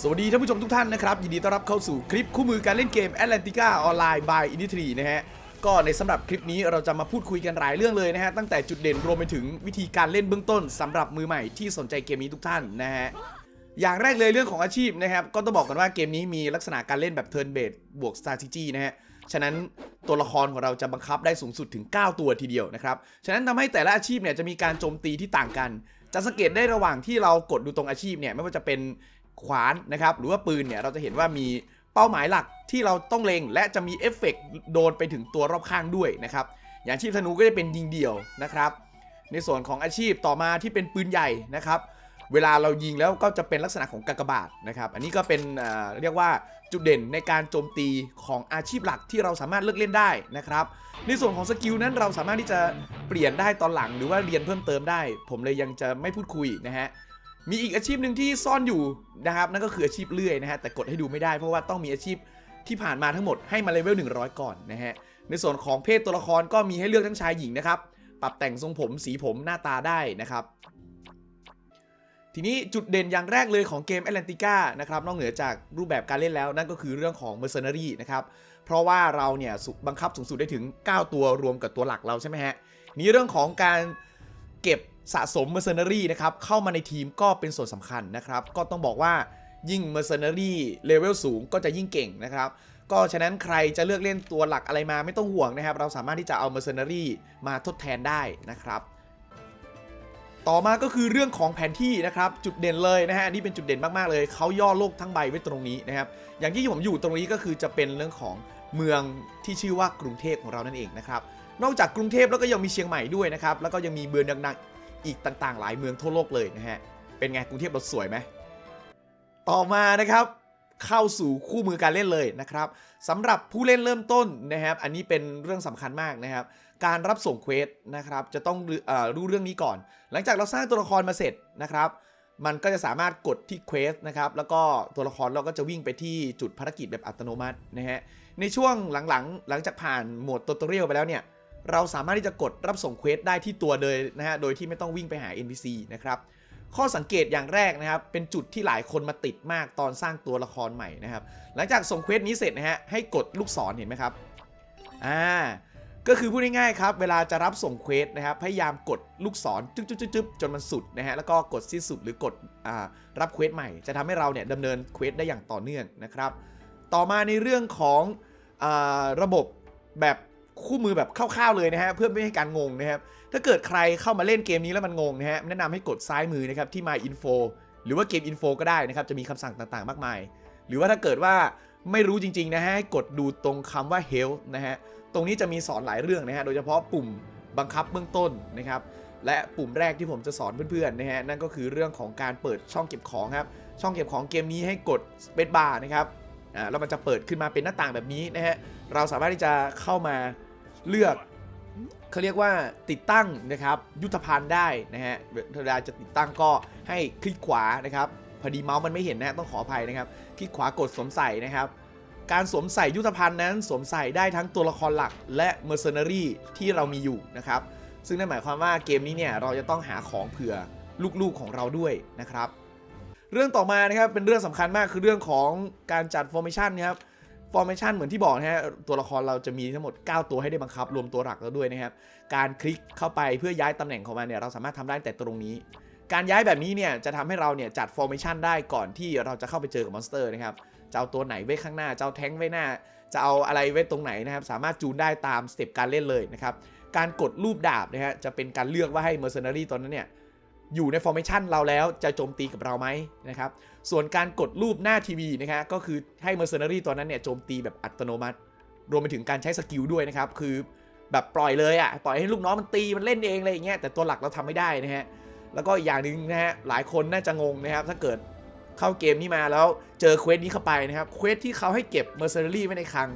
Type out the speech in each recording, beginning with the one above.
สวัสดีท่านผู้ชมทุกท่านนะครับ ยินดีต้อนรับเข้าสู่คลิปคู่มือการเล่นเกม Atlantica Online by Initri นะฮะ ก็ในสำหรับคลิปนี้เราจะมาพูดคุยกันหลายเรื่องเลยนะฮะ ตั้งแต่จุดเด่นรวมไปถึงวิธีการเล่นเบื้องต้นสำหรับมือใหม่ที่สนใจเกมนี้ทุกท่านนะฮะ อย่างแรกเลยเรื่องของอาชีพนะครับ ก็ต้องบอกกันว่าเกมนี้มีลักษณะการเล่นแบบ turn based บวก strategy นะฮะฉะนั้นตัวละครของเราจะบังคับได้สูงสุดถึง 9 ตัวทีเดียวนะครับ ฉะนั้นทำให้แต่ละอาชีพเนี่ยจะมีการโจมตีที่ต่างกัน จะสังเกตได้ระหว่างที่เรากดดูตรงอาชีพเนี่ยไม่ว่าจะเป็น ขวานนะครับ หรือว่าปืนเนี่ยเราจะเห็นว่ามีเป้าหมายหลักที่เราต้องเล็ง และจะมีเอฟเฟกต์โดนไปถึงตัวรอบข้างด้วยนะครับ อย่างชีพธนูก็จะเป็นยิงเดี่ยวนะครับ ในส่วนของอาชีพต่อมาที่เป็นปืนใหญ่นะครับ เวลาเรายิงแล้วก็จะเป็นลักษณะของกากบาทนะครับ อันนี้ก็เป็นเอ่อเรียกว่าจุดเด่นในการโจมตีของอาชีพหลักที่เราสามารถเลือกเล่นได้นะครับ ในส่วนของสกิลนั้นเราสามารถที่จะเปลี่ยนได้ตอนหลังหรือว่าเรียนเพิ่มเติมได้ ผมเลยยังจะไม่พูดคุยนะฮะ มีอีกอาชีพหนึ่งที่ซ่อนอยู่นะครับนั่นก็คืออาชีพเลื่อยนะฮะแต่กดให้ดูไม่ได้เพราะว่าต้องมีอาชีพที่ผ่านมาทั้งหมดให้มาเลเวล100 ก่อนนะฮะในส่วนของเพศตัวละครก็มีให้เลือกทั้งชายหญิงนะครับ ปรับแต่งทรงผมสีผมหน้าตาได้นะครับ ทีนี้จุดเด่นอย่างแรกเลยของเกม Atlantica นะครับนอกเหนือจากรูปแบบการเล่นแล้ว นั่นก็คือเรื่องของ Mercenary นะครับเพราะว่าเราเนี่ยบังคับสูงสุดได้ถึง 9 ตัวรวมกับตัวหลักเราใช่ไหมฮะนี้เรื่องของการเก็บ สะสม Mercenary นะครับเข้ามาในทีมก็เป็นส่วนสำคัญนะครับ ก็ต้องบอกว่ายิ่ง Mercenary เลเวลสูงก็จะยิ่งเก่งนะครับ ก็ฉะนั้นใครจะเลือกเล่นตัวหลักอะไรมาไม่ต้องห่วงนะครับ เราสามารถที่จะเอา Mercenary มาทดแทนได้นะครับ ต่อมาก็คือเรื่องของแผนที่นะครับ จุดเด่นเลยนะฮะนนี้เป็นจุดเด่นมากๆเลยเขาย่อโลกทั้งใบไว้ตรงนี้นะครับ อย่างที่ผมอยู่ตรงนี้ก็คือจะเป็นเรื่องของเมืองที่ชื่อว่ากรุงเทพของเรานั่นเองนะครับนอกจากกรุงเทพแล้วก็ยังมีเชียงใหม่ด้วยนะครับ แล้วก็ยังมีเมืองดังๆ อีกต่างๆ หลายเมืองทั่วโลกเลยนะฮะ เป็นไงกรุงเทพเราสวยไหม ต่อมานะครับเข้าสู่คู่มือการเล่นเลยนะครับสำหรับผู้เล่นเริ่มต้นนะครับ อันนี้เป็นเรื่องสำคัญมากนะครับ การรับส่งเควสนะครับ จะต้องรู้เอ่อรู้เรื่องนี้ก่อน หลังจากเราสร้างตัวละครมาเสร็จนะครับ มันก็จะสามารถกดที่เควสนะครับ แล้วก็ตัวละครเราก็จะวิ่งไปที่จุดภารกิจแบบอัตโนมัตินะฮะในช่วงหลังๆ หลังจากผ่านโหมดตัวตเรียลไปแล้วเนี่ย เราสามารถที่จะกดรับส่งเควสได้ที่ตัวเลยนะฮะ โดยที่ไม่ต้องวิ่งไปหา NPC นะครับ ข้อสังเกตอย่างแรกนะครับ เป็นจุดที่หลายคนมาติดมากตอนสร้างตัวละครใหม่นะครับ หลังจากส่งเควสนี้เสร็จนะฮะ ให้กดลูกศรเห็นไหมครับ อ่า ก็คือพูดง่ายๆครับ เวลาจะรับส่งเควสนะครับ พยายามกดลูกศรจึ๊บจึ๊บจึ๊บจึ๊บจนมันสุดนะฮะ แล้วก็กดสิ้นสุดหรือกดอ่ารับเควสใหม่ จะทำให้เราเนี่ยดำเนินเควสได้อย่างต่อเนื่องนะครับ ต่อมาในเรื่องของอาระบบแบบ คู่มือแบบคร่าวๆเลยนะฮะเพื่อไม่ให้การงงนะครับถ้าเกิดใครเข้ามาเล่นเกมนี้แล้วมันงงนะฮะแนะนำให้กดซ้ายมือนะครับที่ My Info หรือว่าเกม Info ก็ได้นะครับจะมีคำสั่งต่างๆ มากมาย หรือว่าถ้าเกิดว่าไม่รู้จริงๆนะฮะให้กดดูตรงคำว่า Help นะฮะตรงนี้จะมีสอนหลายเรื่องนะฮะโดยเฉพาะปุ่มบังคับเบื้องต้นนะครับและปุ่มแรกที่ผมจะสอนเพื่อนๆนะฮะนั่นก็คือเรื่องของการเปิดช่องเก็บของครับช่องเก็บของเกมนี้ให้กด Space Bar นะครับ อ่าแล้วมันจะเปิดขึ้นมาเป็นหน้าต่างแบบนี้นะฮะเราสามารถที่จะเข้ามาเลือกเขาเรียกว่าติดตั้งนะครับยุทธภัณฑ์ได้นะฮะเวลาจะติดตั้งก็ให้คลิกขวานะครับพอดีเมาส์มันไม่เห็นนะฮะต้องขออภัยนะครับคลิกขวากดสวมใส่นะครับการสวมใส่ยุทธภัณฑ์นั้นสวมใส่ได้ทั้งตัวละครหลักและเมอร์เซน a รีที่เรามีอยู่นะครับซึ่งนั่นหมายความว่าเกมนี้เนี่ยเราจะต้องหาของเผื่อลูกๆของเราด้วยนะครับ เรื่องต่อมานะครับเป็นเรื่องสำคัญมากคือเรื่องของการจัด formation นะครับ formation เหมือนที่บอกนะฮะตัวละครเราจะมีทั้งหมด 9 ตัวให้ได้บังคับ รวมตัวหลักแล้วด้วยนะครับ การคลิกเข้าไปเพื่อย้ายตำแหน่งของมันเนี่ยเราสามารถทำได้แต่ตรงนี้ การย้ายแบบนี้เนี่ยจะทำให้เราเนี่ยจัด formation ได้ก่อนที่เราจะเข้าไปเจอกับมอนสเตอร์นะครับจะเอาตัวไหนไว้ข้างหน้าจะเอาแท้งไว้หน้า จะเอาอะไรไว้ตรงไหนนะครับ สามารถจูนได้ตามสเต็ปการเล่นเลยนะครับการกดรูปดาบนะฮะจะเป็นการเลือกว่าให้ mercenary ตอนนั้นเนี่ย อยู่ใน formation เราแล้วจะโจมตีกับเราไหมนะครับ ส่วนการกดรูปหน้าทีวีนะครับก็คือให้ mercenary ตัวนั้นเนี่ยโจมตีแบบอัตโนมัติ รวมไปถึงการใช้สกิลด้วยนะครับ คือแบบปล่อยเลยอะ่ะปล่อยให้ลูกน้องมันตีมันเล่นเองอะไรอย่างเงี้ยแต่ตัวหลักเราทำไม่ได้นะฮะแล้วก็อีกอย่างหนึ่งนะฮะหลายคนน่าจะงงนะครับ ถ้าเกิดเข้าเกมนี้มาแล้วเจอเควสนี้เข้าไปนะครับเควสที่เขาให้เก็บ mercenary ไว้ในคลัง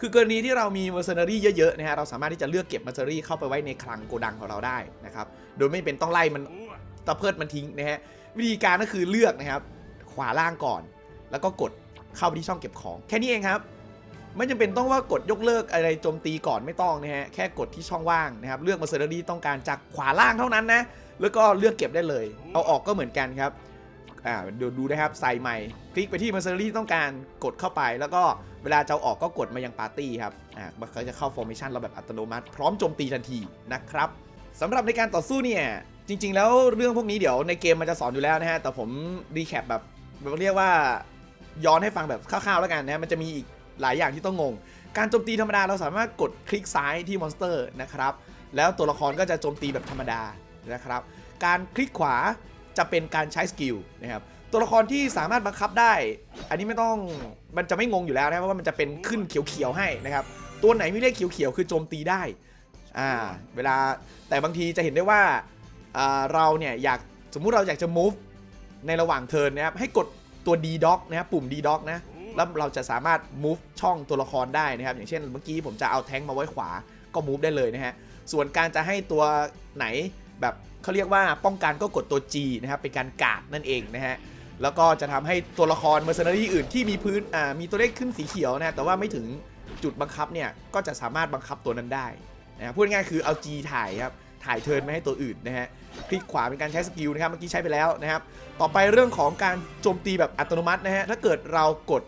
คือกรณีที่เรามี mercenary เยอะๆนะฮะเราสามารถที่จะเลือกเก็บ mercenary เข้าไปไว้ในคลังโกดังของเราได้นะครับโดยไม่เป็นต้องไล่มันตะเพิดมันทิ้งนะฮะวิธีการก็คือเลือกนะครับขวาล่างก่อน แล้วก็กดเข้าไปที่ช่องเก็บของ แค่นี้เองครับไม่จำเป็นต้องว่ากดยกเลิกอะไรโจมตีก่อนไม่ต้องนะฮะแค่กดที่ช่องว่างนะครับเลือกมาเซอร์ดีต้องการจากขวาล่างเท่านั้นนะแล้วก็เลือกเก็บได้เลย เอาออกก็เหมือนกันครับ อ่าดูดูนะครับใส่ใหม่ คลิกไปที่ Mercenary ที่ต้องการกดเข้าไป แล้วก็เวลาจะอาออกก็กดมายังปาร์ตี้ครับอ่ามันก็จะเข้า formation เราแบบอัตโนมัติ พร้อมโจมตีทันทีนะครับสำหรับในการต่อสู้เนี่ยจริง ๆ แล้วเรื่องพวกนี้เดี๋ยวในเกมมันจะสอนอยู่แล้วนะฮะแต่ผมรีแคปแบบเรียกว่าย้อนให้ฟังแบบคร่าวๆแล้วกันนะฮะมันจะมีอีกหลายอย่างที่ต้องงง การโจมตีธรรมดาเราสามารถกดคลิกซ้ายที่มอนสเตอร์นะครับแล้วตัวละครก็จะโจมตีแบบธรรมดานะครับ การคลิกขวา จะเป็นการใช้สกิลนะครับตัวละครที่สามารถบังคับได้ อันนี้ไม่ต้องมันจะไม่งงอยู่แล้วนะเพราะว่ามันจะเป็นขึ้นเขียวๆให้นะครับ ตัวไหนมีเลขเขียวๆคือโจมตีได้อ่าเวลาแต่บางทีจะเห็นได้ว่าอ่าเราเนี่ยอยากสมมุติเราอยากจะ move ในระหว่างเทิร์นนะครับให้กดตัว D doc นะครับปุ่ม D doc นะแล้วเราจะสามารถ move ช่องตัวละครได้นะครับ อย่างเช่นเมื่อกี้ผมจะเอาแทงมาไว้ขวาก็ move ได้เลยนะฮะส่วนการจะให้ตัวไหนแบบ เขาเรียกว่าป้องกันก็กดตัว G นะครับเป็นการกาดนั่นเองนะฮะแล้วก็จะทำให้ตัวละคร Mercenary อื่นที่มีพื้นอ่ามีตัวเลขขึ้นสีเขียวนะแต่ว่าไม่ถึงจุดบังคับเนี่ยก็จะสามารถบังคับตัวนั้นได้นะพูดง่ายคือเอา G ถ่ายครับถ่ายเทิร์นไม่ให้ตัวอื่นนะฮะคลิกขวาเป็นการใช้สกิลนะครับเมื่อกี้ใช้ไปแล้วนะครับ ต่อไปเรื่องของการโจมตีแบบอัตโนมัตินะฮะถ้าเกิดเรากด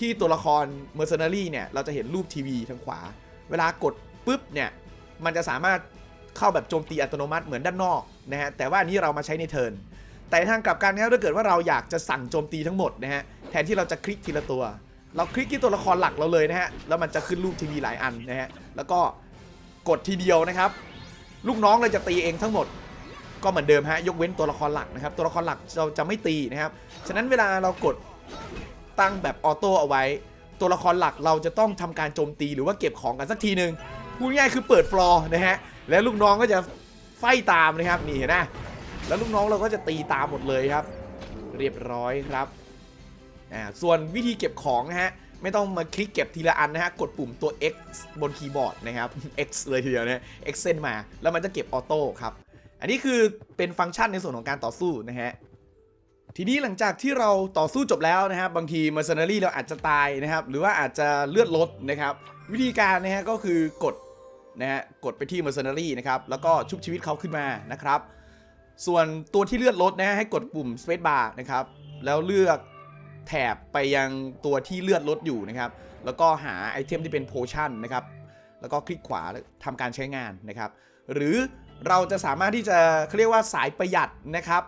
ที่ตัวละคร Mercenary เนี่ยเราจะเห็นรูปทีวีทางขวา เวลากดปุ๊บเนี่ยมันจะสามารถ เข้าแบบโจมตีอัตโนมัติเหมือนด้านนอกนะฮะแต่ว่าอันนี้เรามาใช้ในเทิร์นแต่ทางกลับกันนะครับถ้าเกิดว่าเราอยากจะสั่งโจมตีทั้งหมดนะฮะแทนที่เราจะคลิกทีละตัว เราคลิกที่ตัวละครหลักเราเลยนะฮะแล้วมันจะขึ้นรูปทีวีหลายอันนะฮะแล้วก็กดทีเดียวนะครับ ลูกน้องเราจะตีเองทั้งหมด ก็เหมือนเดิมฮะยกเว้นตัวละครหลักนะครับ ตัวละครหลักเราจะไม่ตีนะครับฉะนั้นเวลาเรากดตั้งแบบออโต้เอาไว้ ตัวละครหลักเราจะต้องทำการโจมตีหรือว่าเก็บของกันสักทีหนึ่งพูดง่ายคือเปิดฟลอร์นะฮะ แล้วลูกน้องก็จะไฟตามนะครับนี่เห็นไหมแล้วลูกน้องเราก็จะตีตามหมดเลยครับ เรียบร้อยครับอ่าส่วนวิธีเก็บของนะฮะไม่ต้องมาคลิกเก็บทีละอันนะฮะกดปุ่มตัว X บนคีย์บอร์ดนะครับ X เลยทีเดียวนะ X เส้นมา แล้วมันจะเก็บออโต้ครับอันนี้คือเป็นฟังก์ชันในส่วนของการต่อสู้นะฮะทีนี้หลังจากที่เราต่อสู้จบแล้วนะครับบางที Mercenary เราอาจจะตายนะครับ หรือว่าอาจจะเลือดลดนะครับ วิธีการนะฮะก็คือกด นะฮะกดไปที่ Mercenary นะครับ แล้วก็ชุบชีวิตเขาขึ้นมานะครับ ส่วนตัวที่เลือดลดนะฮะให้กดปุ่ม Space Bar นะครับ แล้วเลือกแถบไปยังตัวที่เลือดลดอยู่นะครับ แล้วก็หาไอเทมที่เป็นโพชั่นนะครับ แล้วก็คลิกขวาทำการใช้งานนะครับ หรือเราจะสามารถที่จะเขาเรียกว่าสายประหยัดนะครับ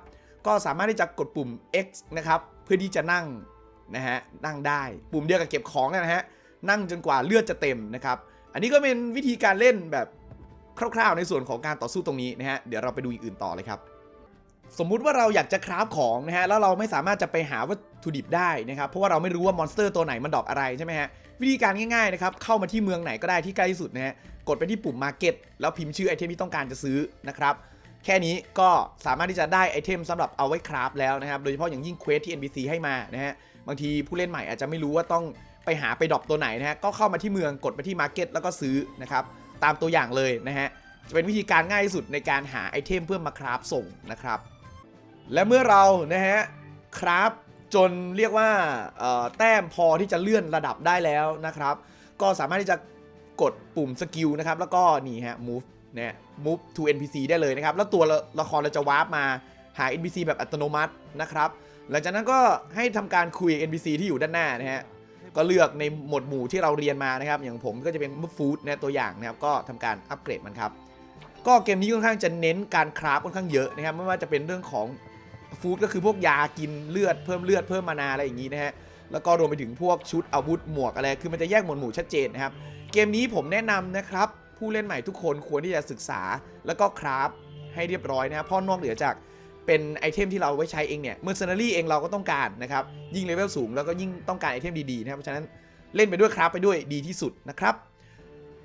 ก็สามารถที่จะกดปุ่ม X นะครับเพื่อที่จะนั่งนะฮะนั่งได้ปุ่มเดียวกับเก็บของนะฮะนั่งจนกว่าเลือดจะเต็มนะครับ อันนี้ก็เป็นวิธีการเล่นแบบคร่าวๆ ในส่วนของการต่อสู้ตรงนี้นะฮะ เดี๋ยวเราไปดูอย่างอื่นต่อเลยครับ สมมุติว่าเราอยากจะคราฟของนะฮะ แล้วเราไม่สามารถจะไปหาวัตถุดิบได้นะครับ เพราะว่าเราไม่รู้ว่ามอนสเตอร์ตัวไหนมันดรอปอะไรใช่ไหมฮะ วิธีการง่ายๆนะครับ เข้ามาที่เมืองไหนก็ได้ที่ใกล้ที่สุดนะฮะ กดไปที่ปุ่ม Market แล้วพิมพ์ชื่อไอเทมที่ต้องการจะซื้อนะครับ แค่นี้ก็สามารถที่จะได้ไอเทมสำหรับเอาไว้คราฟแล้วนะครับ โดยเฉพาะอย่างยิ่งเควสที่ NPC ให้มานะฮะ บางทีผู้เล่นใหม่อาจจะไม่รู้ว่าต้อง ไปหาไปดรอปตัวไหนนะฮะก็เข้ามาที่เมืองกดไปที่ Market แล้วก็ซื้อนะครับตามตัวอย่างเลยนะฮะจะเป็นวิธีการง่ายที่สุดในการหาไอเทมเพื่อมาคราฟส่งนะครับ และเมื่อเรานะฮะคราฟจนเรียกว่าแต้มพอที่จะเลื่อนระดับได้แล้วนะครับ ก็สามารถที่จะกดปุ่มสกิลนะครับ แล้วก็นี่ฮะ move เนี่ย move to NPC ได้เลยนะครับ แล้วตัวละละครเราจะวาร์ปมาหา NPC แบบอัตโนมัตินะครับ หลังจากนั้นก็ให้ทำการคุย NPC ที่อยู่ด้านหน้านะฮะ ก็เลือกในหมวดหมู่ที่เราเรียนมานะครับ อย่างผมก็จะเป็นฟู้ดนะตัวอย่างนะครับ ก็ทำการอัปเกรดมันครับ ก็เกมนี้ค่อนข้างจะเน้นการคราฟค่อนข้างเยอะนะครับ ไม่ว่าจะเป็นเรื่องของฟู้ดก็คือพวกยากินเลือดเพิ่มเลือดเพิ่มมานาอะไรอย่างนี้นะฮะ แล้วก็รวมไปถึงพวกชุดอาวุธหมวกอะไร คือมันจะแยกหมวดหมู่ชัดเจนนะครับ เกมนี้ผมแนะนำนะครับ ผู้เล่นใหม่ทุกคนควรที่จะศึกษา แล้วก็คราฟให้เรียบร้อยนะครับเพราะนอกเหนือจาก เป็นไอเทมที่เราไว้ใช้เองเนี่ยเมอร์เซนารี่เองเราก็ต้องการนะครับ ยิ่งเลเวลสูงแล้วก็ยิ่งต้องการไอเทมดีๆนะครับเพราะฉะนั้นเล่นไปด้วยคราฟไปด้วยดีที่สุดนะครับ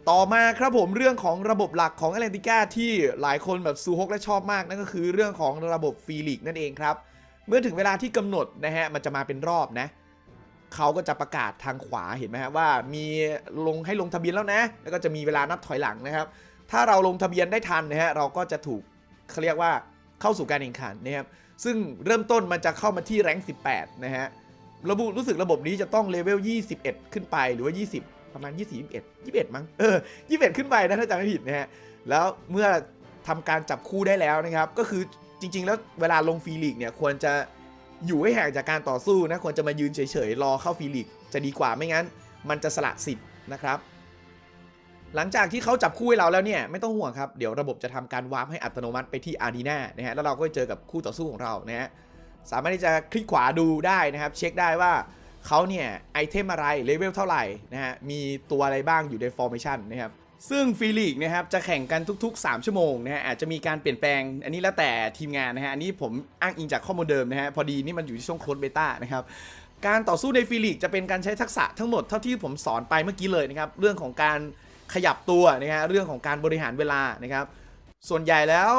ต่อมาครับผมเรื่องของระบบหลักของ a อ l ลนติก้าที่หลายคนแบบซูฮกและชอบมากนั่นก็คือเรื่องของระบบฟรีลิกนั่นเองครับ เมื่อถึงเวลาที่กำหนดนะฮะมันจะมาเป็นรอบนะเขาก็จะประกาศทางขวาเห็นไหมฮะว่ามีลงให้ลงทะเบียนแล้วนะ แล้วก็จะมีเวลานับถอยหลังนะครับ ถ้าเราลงทะเบียนได้ทันนะฮะเราก็จะถูกเขาเรียกว่า เข้าสู่การแข่งขันนะครับซึ่งเริ่มต้นมันจะเข้ามาที่แรงค์18 นะฮะระบุรู้สึกระบบนี้จะต้องเลเวล 21 ขึ้นไปหรือว่า 20 ประมาณ 20 21 21 มั้งเออ 21 ขึ้นไปนะถ้าจำไม่ผิดนะฮะแล้วเมื่อทำการจับคู่ได้แล้วนะครับ ก็คือจริง ๆ แล้วเวลาลงฟรีลีกเนี่ยควรจะอยู่ให้ห่างจากการต่อสู้นะควรจะมายืนเฉยๆ รอเข้าฟรีลีกจะดีกว่าไม่งั้น มันจะสละสิทธิ์นะครับ หลังจากที่เขาจับคู่ให้เราแล้วเนี่ยไม่ต้องห่วงครับ เดี๋ยวระบบจะทำการวาร์ปให้อัตโนมัติไปที่อารีนานะฮะแล้วเราก็จะเจอกับคู่ต่อสู้ของเรานะฮะสามารถที่จะคลิกขวาดูได้นะครับ เช็คได้ว่าเขาเนี่ยไอเทมอะไรเลเวลเท่าไหร่นะฮะมีตัวอะไรบ้างอยู่ในฟอร์เมชันนะครับซึ่งฟีลีกนะครับจะแข่งกันทุก ๆ 3 ชั่วโมงนะฮะอาจจะมีการเปลี่ยนแปลง อันนี้แล้วแต่ทีมงานนะฮะอันนี้ผมอ้างอิงจากข้อมูลเดิมนะฮะพอดีนี่มันอยู่ที่ช่วงโค้ดเบต้านะครับการต่อสู้ในฟีลีกจะเป็นการใช้ทักษะทั้งหมดเท่าที่ผมสอนไปเมื่อกี้เลยนะครับเรื่องของการ ขยับตัวนะฮะเรื่องของการบริหารเวลานะครับส่วนใหญ่แล้ว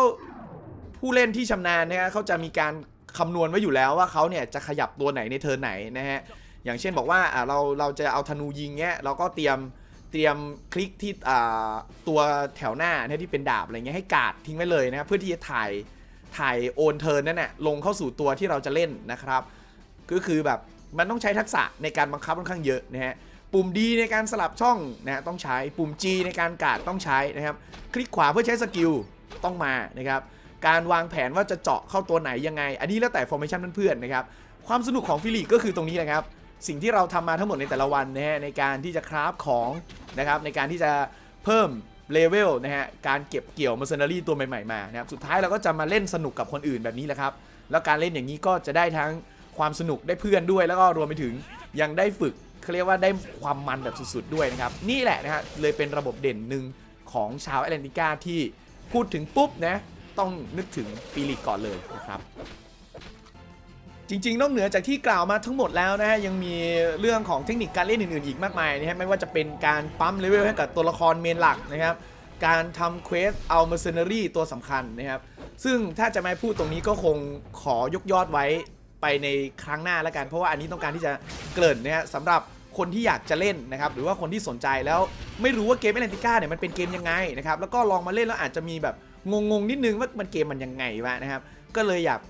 ผู้เล่นที่ชำนาญนะฮะเขาจะมีการคำนวณไว้อยู่แล้วว่าเขาเนี่ยจะขยับตัวไหนในเทิร์นไหนนะฮะอย่างเช่นบอกว่าเราเราจะเอาธนูยิงเงี้ยเราก็เตรียมเตรียมคลิกที่ตัวแถวหน้าเนี่ยที่เป็นดาบอะไรเงี้ยให้กาดทิ้งไว้เลยนะครับเพื่อที่จะถ่ายถ่ายโอนเทิร์นนั่นแหละลงเข้าสู่ตัวที่เราจะเล่นนะครับ ก็คือแบบมันต้องใช้ทักษะในการบังคับค่อนข้างเยอะนะฮะ ปุ่ม D ในการสลับช่องนะต้องใช้ปุ่ม G ในการกาดต้องใช้นะครับ คลิกขวาเพื่อใช้สกิลต้องมานะครับ การวางแผนว่าจะเจาะเข้าตัวไหนยังไง อันนี้แล้วแต่ formation เพื่อนๆนะครับ ความสนุกของฟิลิกก็คือตรงนี้นะครับ สิ่งที่เราทำมาทั้งหมดในแต่ละวันนะฮะในการที่จะคราฟของนะครับในการที่จะเพิ่มเลเวลนะฮะการเก็บเกี่ยวมาเซนารีตัวใหม่ๆมานะครับสุดท้ายเราก็จะมาเล่นสนุกกับคนอื่นแบบนี้แหละครับ แล้วการเล่นอย่างนี้ก็จะได้ทั้งความสนุกได้เพื่อนด้วย แล้วก็รวมไปถึงยังได้ฝึก เขาเรียกว่าได้ความมันแบบสุดๆด้วยนะครับ นี่แหละนะฮะเลยเป็นระบบเด่นหนึ่งของชาวแอตแลนติกาที่พูดถึงปุ๊บนะต้องนึกถึงฟีลิกก่อนเลยนะครับ จริงๆนอกเหนือจากที่กล่าวมาทั้งหมดแล้วนะฮะยังมีเรื่องของเทคนิคการเล่นอื่นๆอีกมากมายนะฮะไม่ว่าจะเป็นการปั๊มเลเวลให้กับตัวละครเมนหลักนะครับการทำเควสเอาเมอร์เซน a รีตัวสำคัญนะครับ ซึ่งถ้าจะมาพูดตรงนี้ก็คงขอยกยอดไว้ไปในครั้งหน้าแล้วกัน เพราะว่าอันนี้ต้องการที่จะเกริ่นนะฮะสำหรับ คนที่อยากจะเล่นนะครับหรือว่าคนที่สนใจแล้วไม่รู้ว่าเกมแอตแลนติก้าเนี่ยมันเป็นเกมยังไงนะครับแล้วก็ลองมาเล่นแล้วอาจจะมีแบบงงๆนิดนึงว่ามันเกมมันยังไงวะนะครับก็เลยอยาก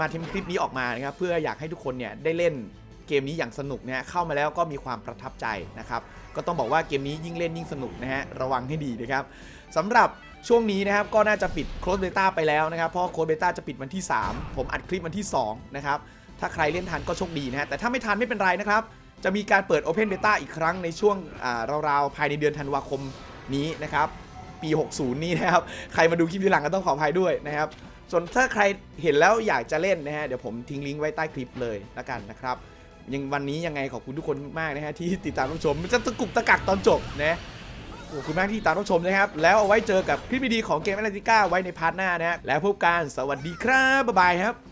มาทำคลิปนี้ออกมานะครับเพื่ออยากให้ทุกคนเนี่ยได้เล่นเกมนี้อย่างสนุกนะฮะเข้ามาแล้วก็มีความประทับใจนะครับก็ต้องบอกว่าเกมนี้ยิ่งเล่นยิ่งสนุกนะฮะระวังให้ดีนะครับสำหรับช่วงนี้นะครับก็น่าจะปิดโค้ดเบต้าไปแล้วนะครับเพราะโค้ดเบต้าจะปิดวันที่ 3 ผมอัดคลิปวันที่2นะครับถ้าใครเล่นทันก็โชคดีนะฮะแต่ถ้าไม่ทันไม่เป็นไรนะครับ จะมีการเปิด Open Beta อีกครั้งในช่วงราวๆ ภายในเดือนธันวาคมนี้นะครับ ปี 60 นี้นะครับ ใครมาดูคลิปทีหลังก็ต้องขออภัยด้วยนะครับ ส่วนถ้าใครเห็นแล้วอยากจะเล่นนะฮะ เดี๋ยวผมทิ้งลิงก์ไว้ใต้คลิปเลยละกันนะครับ ยังวันนี้ยังไงขอบคุณทุกคนมากนะฮะที่ติดตามรับชมมันจะตะกุกตะกักตอนจบนะขอบคุณมากที่ติดตามรับชมนะครับ แล้วเอาไว้เจอกับคลิปดีๆของเกมแอตแลนติก้าไว้ในพาร์ทหน้านะฮะแล้วพบกันสวัสดีครับบ๊ายบายครับ